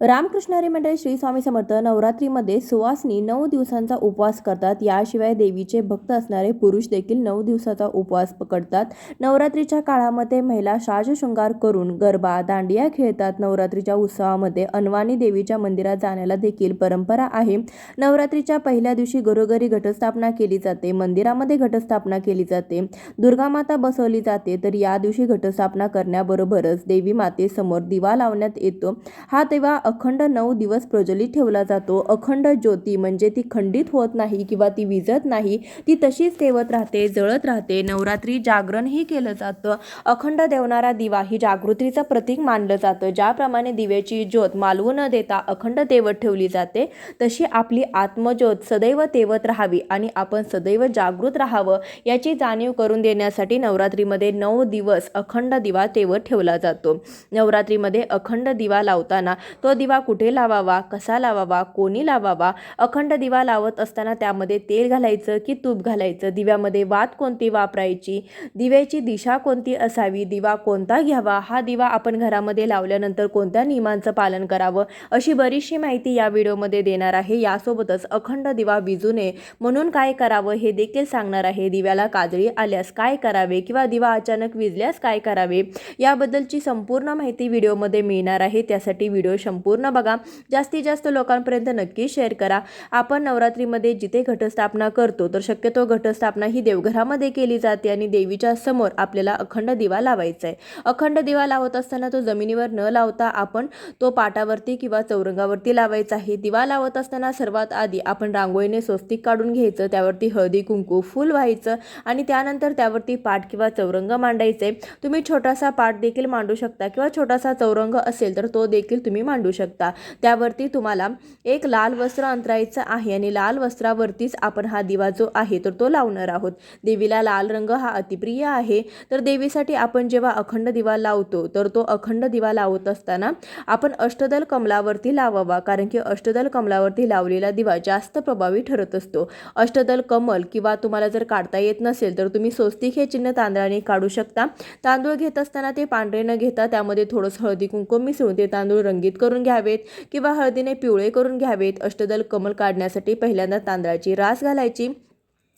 रामकृष्ण हरी मंडळी श्री स्वामी समर्थ नवरात्रीमध्ये सुवासनी नऊ दिवसांचा उपवास करतात. याशिवाय देवीचे भक्त असणारे पुरुष देखील नऊ दिवसाचा उपवास पकडतात. नवरात्रीच्या काळामध्ये महिला साजशृंगार करून गरबा दांडिया खेळतात. नवरात्रीच्या उत्सवामध्ये अनवाणी देवीच्या मंदिरात जाण्याला देखील परंपरा आहे. नवरात्रीच्या पहिल्या दिवशी घरोघरी घटस्थापना केली जाते. मंदिरामध्ये घटस्थापना केली जाते. दुर्गामाता बसवली जाते. तर या दिवशी घटस्थापना करण्याबरोबरच देवी मातेसमोर दिवा लावण्यात येतो. हा तेव्हा अखंड नऊ दिवस प्रज्वलित ठेवला जातो. अखंड ज्योती म्हणजे ती खंडित होत नाही किंवा ती विजत नाही ती तशीच तेवत राहते जळत राहते. नवरात्री जागरणही केलं जातं. अखंड देवणारा दिवा ही जागृतीचं प्रतीक मानलं जातं. ज्याप्रमाणे दिव्याची ज्योत मालवू न देता अखंड तेवत ठेवली जाते तशी आपली आत्मज्योत सदैव तेवत राहावी आणि आपण सदैव जागृत राहावं याची जाणीव करून देण्यासाठी नवरात्रीमध्ये नऊ दिवस अखंड दिवा तेवत ठेवला जातो. नवरात्रीमध्ये अखंड दिवा लावताना तो दिवा कुठे लावावा कसा लावावा कोणी लावावा अखंड दिवा लावत असताना त्यामध्ये तेल घालायचं की तूप घालायचं? दिव्यामध्ये वात कोणती वापरायची? दिव्याची दिशा कोणती असावी? दिवा कोणता घ्यावा? हा दिवा आपण घरामध्ये लावल्यानंतर कोणत्या नियमांचं पालन करावं? अशी बरीचशी माहिती या व्हिडिओमध्ये देणार आहे. यासोबतच अखंड दिवा विजू नये म्हणून काय करावं हे देखील सांगणार आहे. दिव्याला काजळी आल्यास काय करावे किंवा दिवा अचानक विजल्यास काय करावे? याबद्दलची संपूर्ण माहिती व्हिडिओमध्ये मिळणार आहे. त्यासाठी व्हिडिओ संपूर्ण पूर्ण बघा. जास्तीत जास्त लोकांपर्यंत नक्की शेअर करा. आपण नवरात्रीमध्ये जिथे घटस्थापना करतो तर शक्यतो घटस्थापना ही देवघरामध्ये केली जाते आणि देवीच्या समोर आपल्याला अखंड दिवा लावायचा आहे अखंड दिवा लावत असताना तो जमिनीवर न लावता आपण तो पाटावरती किंवा चौरंगावरती लावायचा आहे. दिवा लावत असताना सर्वात आधी आपण रांगोळीने स्वस्तिक काढून घ्यायचं त्यावरती हळदी कुंकू फूल व्हायचं आणि त्यानंतर त्यावरती पाट किंवा चौरंग मांडायचे. तुम्ही छोटासा पाट देखील मांडू शकता किंवा छोटासा चौरंग असेल तर तो देखील तुम्ही मांडू शकता. शकता. त्यावरती तुम्हाला एक लाल वस्त्र अंतरायचं आहे आणि लाल वस्त्रावरतीच आपण हा दिवा जो आहे तर तो लावणार आहोत. देवीला लाल रंग हा अतिप्रिय आहे. तर देवीसाठी आपण जेव्हा अखंड दिवा लावतो तर तो अखंड दिवा लावत असताना आपण अष्टदल कमलावरती लावावा कारण की अष्टदल कमलावरती लावलेला दिवा जास्त प्रभावी ठरत असतो. अष्टदल कमल किंवा तुम्हाला जर काढता येत नसेल तर तुम्ही स्वस्तिक हे चिन्ह तांदळाने काढू शकता. तांदूळ घेत असताना ते पांढरे न घेता त्यामध्ये थोडंसं हळदी कुंकुम मिसळून ते तांदूळ रंगीत करून घ्यावेत किंवा हळदीने पिवळे करून घ्यावेत अष्टदल कमल काढण्यासाठी पहिल्यांदा तांदळाची रास घालायची.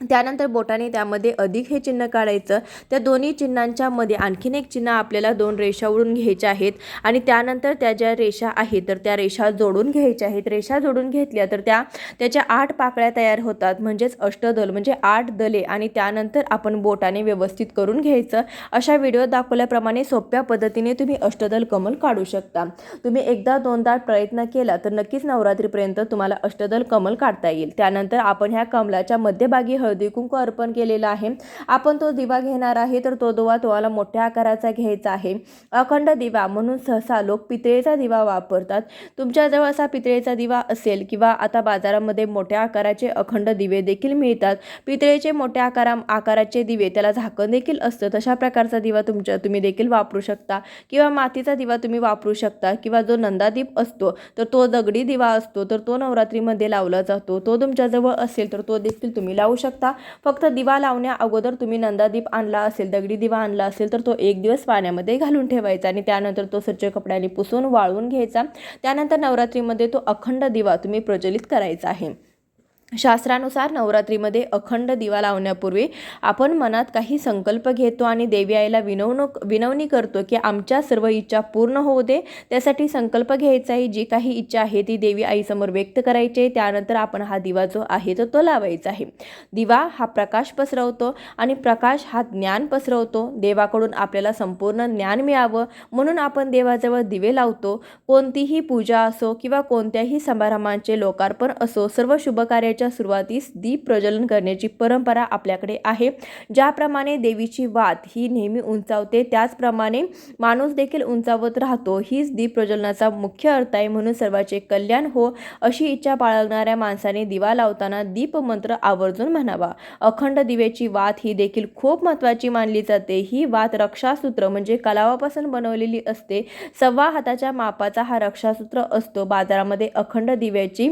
त्यानंतर बोटाने त्यामध्ये अधिक हे चिन्ह काढायचं. त्या दोन्ही चिन्हांच्या मध्ये आणखीन एक चिन्ह आपल्याला दोन रेषा ओढून घ्यायच्या आहेत आणि त्यानंतर त्या ज्या रेषा आहेत तर त्या रेषा जोडून घ्यायच्या आहेत. रेषा जोडून घेतल्या तर त्या त्याच्या आठ पाकळ्या तयार होतात. म्हणजेच अष्टदल म्हणजे आठ दले आणि त्यानंतर आपण बोटाने व्यवस्थित करून घ्यायचं. अशा व्हिडिओ दाखवल्याप्रमाणे सोप्या पद्धतीने तुम्ही अष्टदल कमल काढू शकता. तुम्ही एकदा दोनदा प्रयत्न केला तर नक्कीच नवरात्रीपर्यंत तुम्हाला अष्टदल कमल काढता येईल. त्यानंतर आपण ह्या कमलाच्या मध्यभागी हळदी कुंकू अर्पण केलेला आहे. आपण तो दिवा घेणार आहे तर तो दिवा तुम्हाला मोठ्या आकाराचा घ्यायचा आहे. अखंड दिवा म्हणून सहसा लोक पितळेचा दिवा वापरतात. तुमच्याजवळ असा पितळेचा दिवा असेल किंवा आता बाजारामध्ये मोठ्या आकाराचे अखंड दिवे देखील मिळतात. पितळेचे मोठ्या आकारा आकाराचे दिवे त्याला झाकण देखील असतं. तशा प्रकारचा दिवा तुमच्या तुम्ही देखील वापरू शकता. किंवा मातीचा दिवा तुम्ही वापरू शकता. किंवा जो नंदादीप असतो तर तो दगडी दिवा असतो तर तो नवरात्रीमध्ये लावला जातो. तो तुमच्याजवळ असेल तर तो देखील तुम्ही लावू शकता. फक्त दिवा लावण्या अगोदर तुम्ही नंदादीप आणला असेल दगडी दिवा आणला असेल तर तो एक दिवस पाण्यामध्ये घालून ठेवायचा आणि त्यानंतर तो स्वच्छ कपड्याने पुसून वाळवून घ्यायचा. त्यानंतर नवरात्रीमध्ये तो अखंड दिवा तुम्ही प्रज्वलित करायचा आहे. शास्त्रानुसार नवरात्रीमध्ये अखंड दिवा लावण्यापूर्वी आपण मनात काही संकल्प घेतो आणि देवी आईला विनवणूक विनवणी करतो की आमच्या सर्व इच्छा पूर्ण होऊ दे. त्यासाठी संकल्प घ्यायचा आहे. जी काही इच्छा आहे ती देवी आईसमोर व्यक्त करायची आहे. त्यानंतर आपण हा दिवा जो आहे तर तो लावायचा आहे. दिवा हा प्रकाश पसरवतो आणि प्रकाश हा ज्ञान पसरवतो. देवाकडून आपल्याला संपूर्ण ज्ञान मिळावं. म्हणून आपण देवाजवळ दिवे लावतो. कोणतीही पूजा असो किंवा कोणत्याही समारंभांचे लोकार्पण असो सर्व शुभ महिन्याच्या सुरुवातीस दीप प्रज्वलन करण्याची परंपरा आपल्याकडे आहे. ज्याप्रमाणे देवीची वात ही नेहमी उंचावते त्याचप्रमाणे माणूस देखील उंचावत राहतो. हीच दीप प्रज्वलनाचा मुख्य अर्थ आहे म्हणून सर्वांचे कल्याण हो अशी इच्छा बाळगणाऱ्या माणसाने दिवा लावताना दीप मंत्र आवर्जून म्हणावा. अखंड दिव्याची वात ही देखील खूप महत्त्वाची मानली जाते. ही वात रक्षासूत्र म्हणजे कलावापासून बनवलेली असते. सव्वा हाताच्या मापाचा हा रक्षासूत्र असतो. बाजारामध्ये अखंड दिव्याची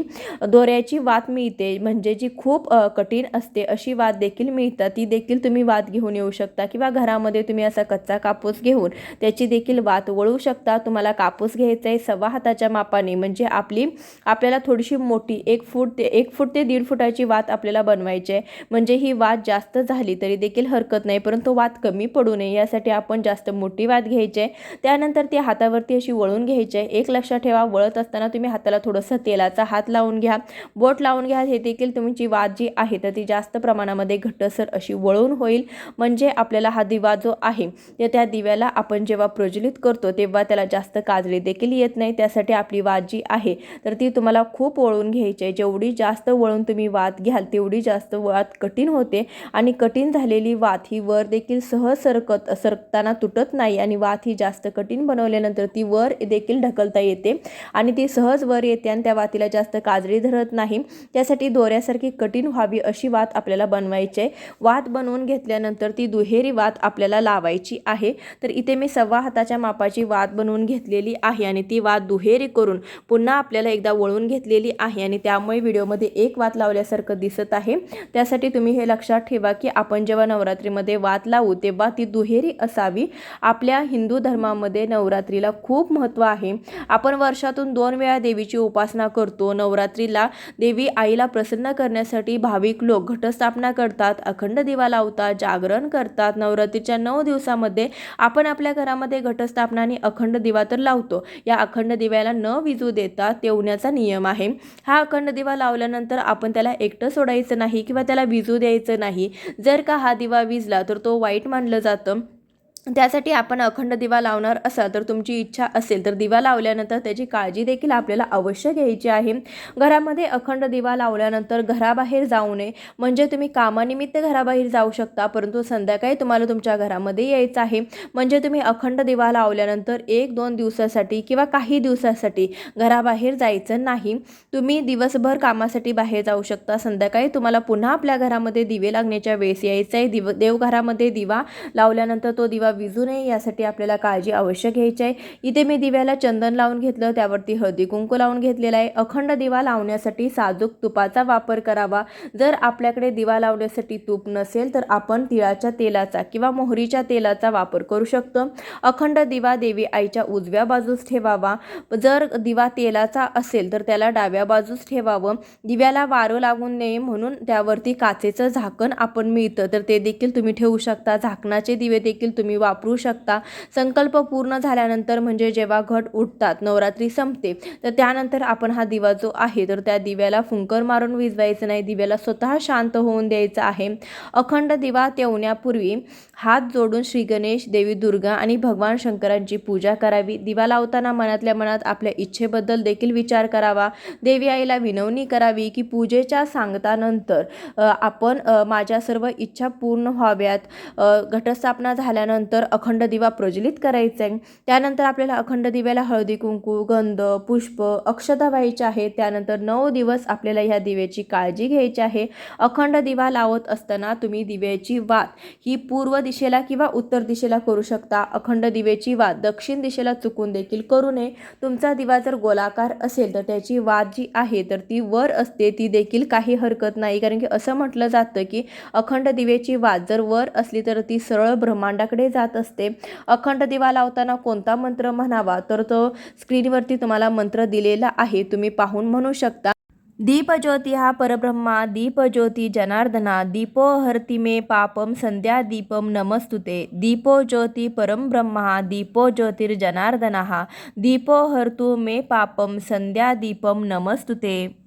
दोऱ्याची वात मिळते. असते म्हणजे जी खूप कठीण असते अशी वात देखील मिळतात. ती देखील तुम्ही वात घेऊन येऊ शकता किंवा घरामध्ये तुम्ही असा कच्चा कापूस घेऊन त्याची देखील वात वळू शकता. तुम्हाला कापूस घ्यायचा आहे सव्वा हाताच्या मापाने. म्हणजे आपली आपल्याला थोडीशी मोठी एक फूट ते एक फूट ते दीड फुटाची वात आपल्याला बनवायची आहे. म्हणजे ही वात जास्त झाली तरी देखील हरकत नाही परंतु वात कमी पडू नये यासाठी आपण जास्त मोठी वात घ्यायची आहे. त्यानंतर ती हातावरती अशी वळून घ्यायची आहे. एक लक्षात ठेवा वळत असताना तुम्ही हाताला थोडंसं तेलाचा हात लावून घ्या. बोट लावून घ्या हे देखील तुमची वाद जी आहे तर ती जास्त प्रमाणामध्ये घट्टसर अशी वळून होईल. म्हणजे आपल्याला हा दिवा जो आहे तर त्या दिव्याला आपण जेव्हा प्रज्वलित करतो तेव्हा त्याला जास्त काजळी देखील येत नाही. त्यासाठी आपली वाद जी आहे तर ती तुम्हाला खूप वळून घ्यायची आहे. जेवढी जास्त वळून तुम्ही वाद घ्याल तेवढी जास्त वाद कठीण होते. आणि कठीण झालेली वात ही वर देखील सहज सरकत सरकताना तुटत नाही. आणि वात ही जास्त कठीण बनवल्यानंतर ती वर देखील ढकलता येते. आणि ती सहज वर येते आणि त्या वातीला जास्त काजळी धरत नाही. त्यासाठी दोऱ्यासारखी कठीण व्हावी अशी वात आपल्याला बनवायची आहे. वात बनवून घेतल्यानंतर ती दुहेरी वात आपल्याला लावायची आहे. तर इथे मी सव्वा हाताच्या मापाची वात बनवून घेतलेली आहे आणि ती वात दुहेरी करून पुन्हा आपल्याला एकदा वळून घेतलेली आहे आणि त्यामुळे व्हिडिओमध्ये एक वात लावल्यासारखं दिसत आहे. त्यासाठी तुम्ही हे लक्षात ठेवा की आपण जेव्हा नवरात्रीमध्ये वात लावू तेव्हा ती दुहेरी असावी. आपल्या हिंदू धर्मामध्ये नवरात्रीला खूप महत्त्व आहे. आपण वर्षातून दोन वेळा देवीची उपासना करतो. नवरात्रीला देवी आईला प्रसन्न करण्यासाठी भाविक लोक घटस्थापना करतात अखंड दिवा लावतात जागरण करतात. नवरात्रीच्या नऊ दिवसामध्ये आपण आपल्या घरामध्ये घटस्थापना आणि अखंड दिवा तर लावतो. या अखंड दिव्याला न विजू देता तेवण्याचा नियम आहे. हा अखंड दिवा लावल्यानंतर आपण त्याला एकटं सोडायचं नाही किंवा त्याला विजू द्यायचं नाही. जर का हा दिवा विजला तर तो वाईट मानलं जातं. त्यासाठी आपण अखंड दिवा लावणार असाल तर तुमची इच्छा असेल तर दिवा लावल्यानंतर त्याची काळजी देखील आपल्याला अवश्य घ्यायची आहे. घरामध्ये अखंड दिवा लावल्यानंतर घराबाहेर जाऊ नये. म्हणजे तुम्ही कामानिमित्त घराबाहेर जाऊ शकता परंतु संध्याकाळी तुम्हाला तुमच्या घरामध्ये यायचं आहे. म्हणजे तुम्ही अखंड दिवा लावल्यानंतर एक दोन दिवसासाठी किंवा काही दिवसासाठी घराबाहेर जायचं नाही. तुम्ही दिवसभर कामासाठी बाहेर जाऊ शकता. संध्याकाळी तुम्हाला पुन्हा आपल्या घरामध्ये दिवे लागण्याच्या वेळेस यायचं आहे दिव देवघरामध्ये दिवा लावल्यानंतर तो दिवा विजू नये यासाठी आपल्याला काळजी अवश्य घ्यायची आहे. इथे मी दिव्याला चंदन लावून घेतलं त्यावरती हळदी कुंकू लावून घेतलेला आहे. अखंड दिवा लावण्यासाठी साजूक तुपाचा वापर करावा. जर आपल्याकडे दिवा लावण्यासाठी तूप नसेल तर आपण तिळाच्या तेलाचा किंवा मोहरीच्या तेलाचा वापर करू शकतो. अखंड दिवा देवी आईच्या उजव्या बाजूस ठेवावा. जर दिवा तेलाचा असेल तर त्याला डाव्या बाजूस ठेवावं. दिव्याला वारं लागून नये म्हणून त्यावरती काचेचं झाकण आपण मिळतं तर ते देखील तुम्ही ठेवू शकता. झाकणाचे दिवे देखील तुम्ही वापरू शकता. संकल्प पूर्ण झाल्यानंतर म्हणजे जेव्हा घट उठतात नवरात्री संपते तर त्यानंतर आपण हा दिवा जो आहे तर त्या दिव्याला फुंकर मारून विजवायचं नाही. दिव्याला स्वतः शांत होऊन द्यायचं आहे. अखंड दिवा तेवण्यापूर्वी हात जोडून श्री गणेश देवी दुर्गा आणि भगवान शंकरांची पूजा करावी. दिवा लावताना मनातल्या मनात आपल्या इच्छेबद्दल देखील विचार करावा. देवी आईला विनवणी करावी की पूजेच्या सांगतानंतर आपण माझ्या सर्व इच्छा पूर्ण व्हाव्यात. घटस्थापना झाल्यानंतर अखंड दिवा प्रज्वलित करायचा. आहे त्यानंतर आपल्याला अखंड दिव्याला हळदी कुंकू गंध पुष्प अक्षता व्हायची आहे त्यानंतर नऊ दिवस आपल्याला ह्या दिव्याची काळजी घ्यायची आहे. अखंड दिवा लावत असताना तुम्ही दिव्याची वात ही पूर्व दिशेला किंवा उत्तर दिशेला करू शकता. अखंड दिव्याची वात दक्षिण दिशेला चुकून देखील करू नये. तुमचा दिवा जर गोलाकार असेल तर त्याची वात जी आहे तर ती वर असते. ती देखील काही हरकत नाही. कारण की असं म्हटलं जातं की अखंड दिव्याची वात जर वर असली तर ती सरळ ब्रह्मांडाकडे जात असते. अखंड दिवा लावताना कोणता मंत्र म्हणावा? तर तो स्क्रीनवरती तुम्हाला मंत्र दिलेला आहे. तुम्ही पाहून म्हणू शकता. दीपज्योती हा परब्रह्मा. दीपज्योती जनार्दना. दीपो हरती मे पापम संध्या दीपम नमस्तुते. दीपो ज्योती परमब्रह्मा दीपो ज्योतिर्जनार्दना दीपो हरतु मे पापम संध्या दीपम नमस्तुते.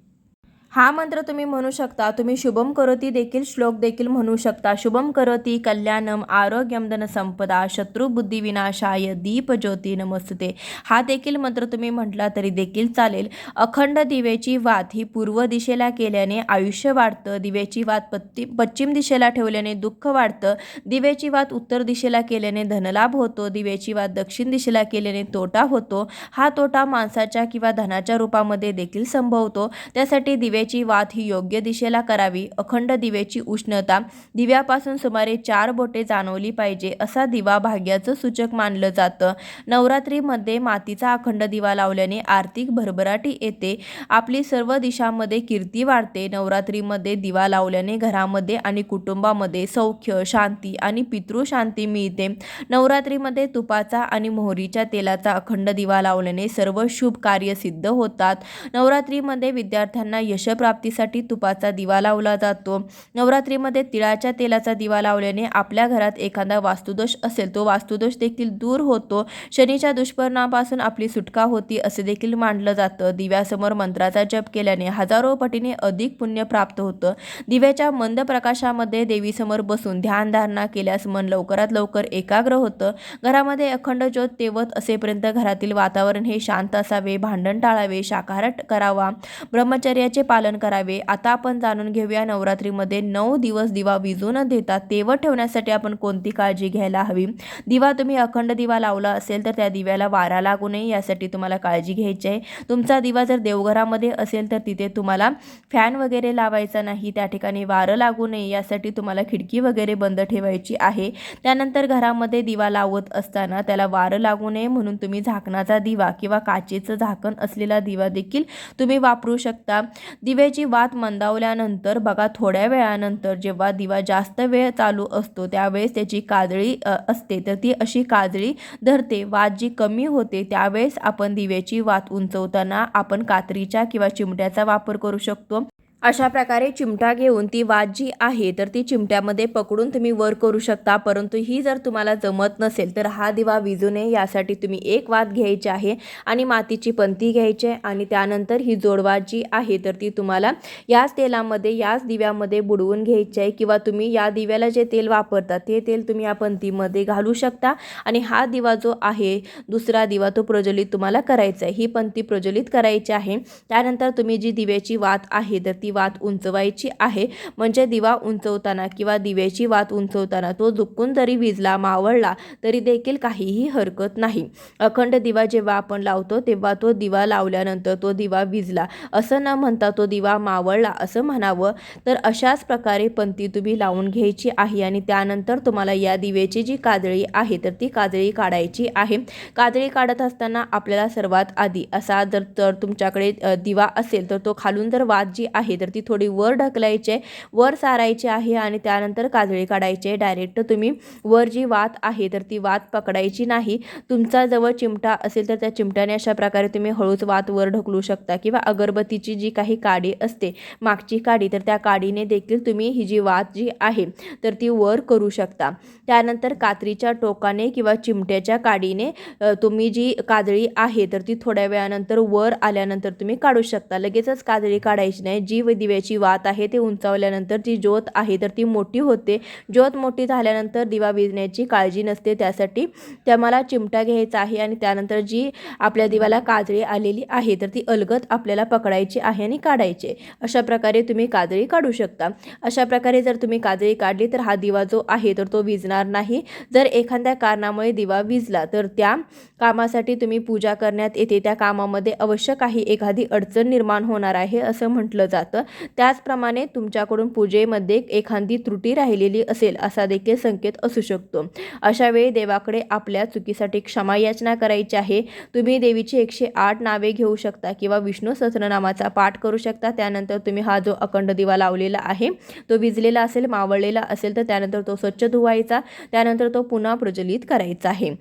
हा मंत्र तुम्ही म्हणू शकता. तुम्ही शुभम करोती देखील श्लोक देखील म्हणू शकता. शुभम करोती कल्याणम आरोग्यम धन संपदा शत्रुबुद्धी विनाशाय दीप ज्योती नमस्ते. हा देखील मंत्र तुम्ही म्हटला तरी देखील चालेल. अखंड दिवेची वात ही पूर्व दिशेला केल्याने आयुष्य वाढतं. दिव्याची वात पत्ती पश्चिम दिशेला ठेवल्याने दुःख वाढतं. दिव्याची वात उत्तर दिशेला केल्याने धनलाभ होतो. दिव्याची वात दक्षिण दिशेला केल्याने तोटा होतो. हा तोटा माणसाच्या किंवा धनाच्या रूपामध्ये देखील संभवतो. त्यासाठी दिवे दिव्याची वात ही योग्य दिशेला करावी. अखंड दिव्याची उष्णता दिव्यापासून सुमारे चार बोटे जाणवली पाहिजे असा दिवा भाग्याचं सूचक मानलं जातं. नवरात्रीमध्ये मातीचा अखंड दिवा लावल्याने आर्थिक भरभराटी येते. आपली सर्व दिशांमध्ये कीर्ती वाढते. नवरात्रीमध्ये दिवा लावल्याने घरामध्ये आणि कुटुंबामध्ये सौख्य शांती आणि पितृशांती मिळते. नवरात्रीमध्ये तुपाचा आणि मोहरीच्या तेलाचा अखंड दिवा लावल्याने सर्व शुभ कार्य सिद्ध होतात. नवरात्रीमध्ये विद्यार्थ्यांना यश यशप्राप्तीसाठी तुपाचा दिवा लावला जातो. नवरात्रीमध्ये तिळाच्या तेलाचा दिवा लावल्याने आपल्या घरात एखादा वास्तुदोष असेल तो वास्तुदोष देखील दूर होतो. शनीच्या दुष्परिणामापासून आपली सुटका होती असे देखील मानलं जातं. दिव्यासमोर मंत्राचा जप केल्याने हजारो पटीने अधिक पुण्य प्राप्त होतं. दिव्याच्या मंद प्रकाशामध्ये देवीसमोर बसून ध्यानधारणा केल्यास मन लवकरात लवकर एकाग्र होतं. घरामध्ये अखंड ज्योत तेवत असेपर्यंत घरातील वातावरण हे शांत असावे भांडण टाळावे शाकाहार करावा. ब्रह्मचर्याचे पालन पालन करावे. आता आपण जाणून घेऊया नवरात्रीमध्ये नऊ दिवस दिवा विजू न देता तेवत ठेवण्यासाठी आपण कोणती काळजी घ्यायला हवी? दिवा तुम्ही अखंड दिवा लावला असेल तर त्या दिव्याला वारा लागू नये यासाठी तुम्हाला काळजी घ्यायची आहे. तुमचा दिवा जर देवघरामध्ये असेल तर तिथे तुम्हाला फॅन वगैरे लावायचा नाही त्या ठिकाणी वारं लागू नये यासाठी तुम्हाला खिडकी वगैरे बंद ठेवायची आहे. त्यानंतर घरामध्ये दिवा लावत असताना त्याला वारं लागू नये म्हणून तुम्ही झाकणाचा दिवा किंवा काचेचं झाकण असलेला दिवा देखील तुम्ही वापरू शकता. दिव्याची वात मंदावल्यानंतर बघा थोड्या वेळानंतर जेव्हा दिवा जास्त वेळ चालू असतो त्यावेळेस त्याची काजळी असते. तर ती अशी काजळी धरते. वात जी कमी होते त्यावेळेस आपण दिव्याची वात उंचवताना आपण कात्रीच्या किंवा चिमट्याचा वापर करू शकतो. अशा प्रकारे चिमटा घेऊन ती वाद जी आहे तर ती चिमट्यामध्ये पकडून तुम्ही वर करू शकता. परंतु ही जर तुम्हाला जमत नसेल तर हा दिवा विजू नये. यासाठी तुम्ही एक वाद घ्यायची आहे आणि मातीची पंती घ्यायची आहे आणि त्यानंतर ही जोडवाद जी आहे तर ती तुम्हाला याच तेलामध्ये याच दिव्यामध्ये बुडवून घ्यायची आहे किंवा तुम्ही या दिव्याला जे तेल वापरता ते तेल तुम्ही या पंतीमध्ये घालू शकता. आणि हा दिवा जो आहे दुसरा दिवा तो प्रज्वलित तुम्हाला करायचा आहे. ही पंती प्रज्वलित करायची आहे. त्यानंतर तुम्ही जी दिव्याची वात आहे तर ती वात उंचवायची आहे. म्हणजे दिवा उंचवताना किंवा दिव्याची वात उंचवताना तो झुकून जरी विजला मावळला तरी देखील काहीही हरकत नाही. अखंड दिवा जेव्हा आपण लावतो तेव्हा तो दिवा लावल्यानंतर तो दिवा विजला. असं न म्हणता तो दिवा मावळला असं म्हणावं. तर अशाच प्रकारे पंती तुम्ही लावून घ्यायची आहे आणि त्यानंतर तुम्हाला या दिव्याची जी काजळी आहे तर ती काजळी काढायची आहे. काजळी काढत असताना आपल्याला सर्वात आधी असा जर तर तुमच्याकडे दिवा असेल तर तो खालून जर वात जी आहे तर ती थोडी वर ढकलायची आहे. वर सारायची आहे आणि त्यानंतर काजळी काढायची आहे. डायरेक्ट तुम्ही वर जी वात आहे तर ती वात पकडायची नाही. तुमचा जवळ चिमटा असेल तर त्या चिमट्याने अशा प्रकारे तुम्ही हळूच वात वर ढकलू शकता किंवा अगरबत्तीची जी काही काडी असते मागची काडी तर त्या काडीने देखील तुम्ही ही जी वात जी आहे तर ती वर करू शकता. त्यानंतर कात्रीच्या टोकाने किंवा चिमट्याच्या काडीने तुम्ही जी काजळी आहे तर ती थोड्या वेळानंतर वर आल्यानंतर तुम्ही काढू शकता. लगेचच काजळी काढायची नाही. जी व दिव्याची वात आहे ते उंचावल्यानंतर जी ज्योत आहे तर ती मोठी होते. ज्योत मोठी झाल्यानंतर दिवा विजण्याची काळजी नसते त्यासाठी त्या मला चिमटा घ्यायचा आहे आणि त्यानंतर जी आपल्या दिवाला काजळी आलेली आहे तर ती अलगत आपल्याला पकडायची आहे आणि काढायची. आहे. अशा प्रकारे तुम्ही काजळी काढू शकता. अशा प्रकारे जर तुम्ही काजळी काढली तर हा दिवा जो आहे तर तो विजणार नाही. जर एखाद्या कारणामुळे दिवा विजला तर त्या कामासाठी तुम्ही पूजा करण्यात येते. त्या कामामध्ये अवश्य काही एखादी अडचण निर्माण होणार आहे असं म्हटलं जातं. त्याचप्रमाणे तुमच्याकडून पूजेमध्ये एखादी त्रुटी राहिलेली असेल असा देखील संकेत असू शकतो. अशा वेळी देवाकडे आपल्या चुकीसाठी क्षमा याचना करायची आहे. तुम्ही देवीची एकशे आठ नावे घेऊ शकता किंवा विष्णू सहस्रनामाचा पाठ करू शकता. त्यानंतर तुम्ही हा जो अखंड दिवा लावलेला आहे तो विजलेला असेल मावळलेला असेल तर त्यानंतर तो स्वच्छ धुवायचा. त्यानंतर तो पुन्हा प्रज्वलित करायचा आहे.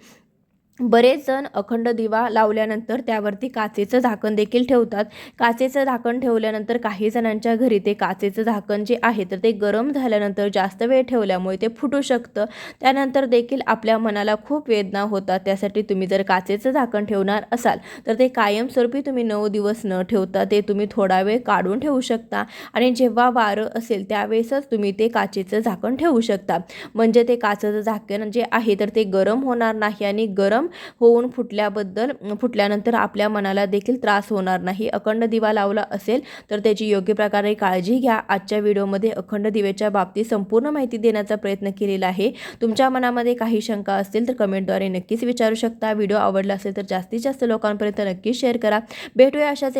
बरेच जण अखंड दिवा लावल्यानंतर त्यावरती काचेचं झाकण देखील ठेवतात. काचेचं झाकण ठेवल्यानंतर काही जणांच्या घरी ते काचेचं झाकण जे आहे तर ते गरम झाल्यानंतर जास्त वेळ ठेवल्यामुळे ते फुटू शकतं. त्यानंतर देखील आपल्या मनाला खूप वेदना होतात. त्यासाठी तुम्ही जर काचेचं झाकण ठेवणार असाल तर ते कायमस्वरूपी तुम्ही नऊ दिवस न ठेवता ते तुम्ही थोडा वेळ काढून ठेवू शकता. आणि जेव्हा वारं असेल त्यावेळेसच तुम्ही ते काचेचं झाकण ठेवू शकता. म्हणजे ते काचेचं झाकण जे आहे तर ते गरम होणार नाही आणि गरम होऊन फुटल्याबद्दल फुटल्यानंतर आपल्या मनाला देखील त्रास होणार नाही. अखंड दिवा लावला असेल तर त्याची योग्य प्रकारे काळजी घ्या. आजच्या व्हिडिओमध्ये अखंड दिव्याच्या बाबतीत संपूर्ण माहिती देण्याचा प्रयत्न केलेला आहे. तुमच्या मनामध्ये काही शंका असतील तर कमेंटद्वारे नक्कीच विचारू शकता. व्हिडिओ आवडला असेल तर जास्तीत जास्त लोकांपर्यंत नक्कीच शेअर करा. भेटूया अशाच